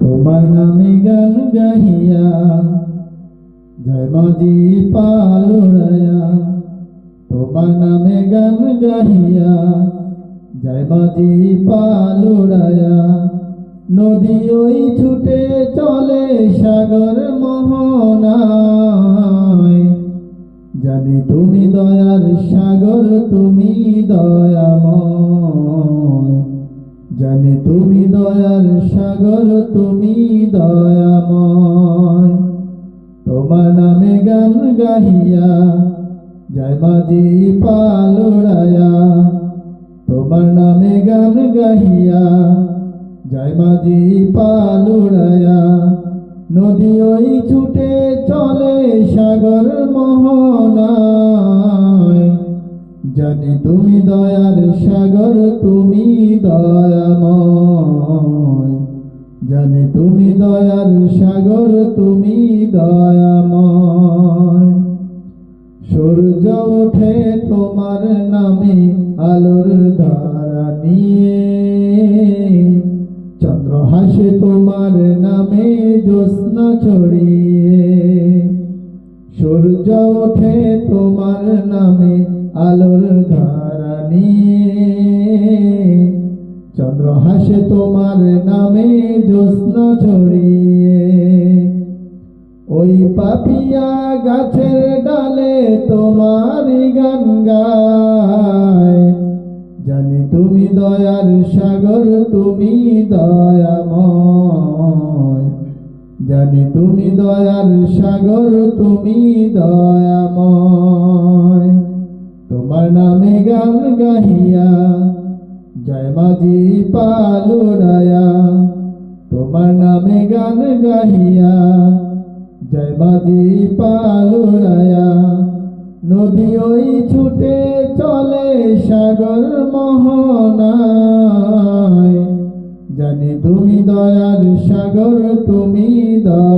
তোমার নামে গান গাহিয়া, জয় মাঝি তোমার নামে গান গাহিয়া, জয় মাঝি পালুড়ায়া নদী ওই ছুটে চলে সাগর মোহনায়। জানি তুমি দয়ার সাগর, তুমি দয়াময়। জানি তুমি দয়ার সাগর, তুমি দয়াময়। তোমার নামে গান গাহিয়া জয় মাঝি পালুড়ায়া। তোমার নামে গান গাহিয়া জয় মাঝি পালুড়ায়া। নদী ওই ছুটে চলে সাগর মোহনায় জানি তুমি দয়ার সাগর, তুমি দয়াময়। জানি তুমি দয়ার সাগর, তুমি দয়াময়। সূর্য ওঠে তোমার নামে, আলোর ধারা নিয়ে। চন্দ্র হাসে তোমার নামে, জ্যোৎস্না ছড়িয়ে। সূর্য ওঠে তোমার নামে আলোর ধারা নিয়ে চন্দ্র হাসে তোমার নামে জ্যোৎস্না ছড়িয়ে। ওই পাপিয়া গাছের ডালে তোমার গান গায়। জানি তুমি দয়ার সাগর, তুমি দয়াময়। জানি তুমি দয়ার সাগর, তুমি দয়াময়। তোমার নামে গান গাহিয়া, জয় মাঝি পালুড়ায়া তোমার নামে গান গাহিয়া, জয় মাঝি পালুড়ায়া নদী ওই ছুটে চলে সাগর মোহনায়। জানি তুমি দয়ার সাগর, তুমি দয়াময়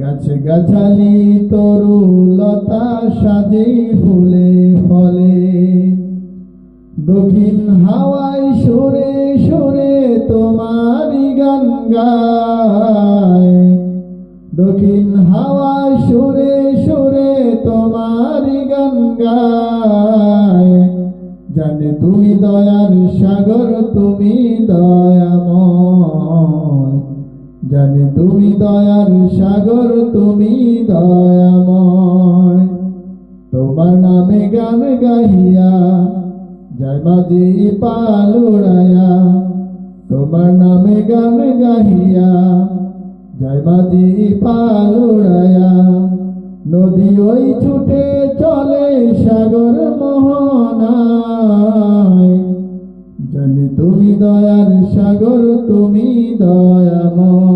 গাছ গাছালি তরু লতা সাজে ফুলে ফলে। দক্ষিণ হাওয়ায় সরে সরে তোমার গান গায়। দক্ষিণ হাওয়ায় সরে সুরে তোমার গান গায়। জানে তুমি দয়ার সাগর, তুমি জানে তুমি দয়ার সাগর, তুমি দয়াময়। তোমার নামে গান গাহিয়া জয় মাঝি পালুড়ায়া তোমার নামে গান গাহিয়া জয় মাঝি পালুড়ায়া নদী ওই ছুটে চলে সাগর মোহনায়। জানি তুমি দয়ার সাগর, তুমি দয়াময়।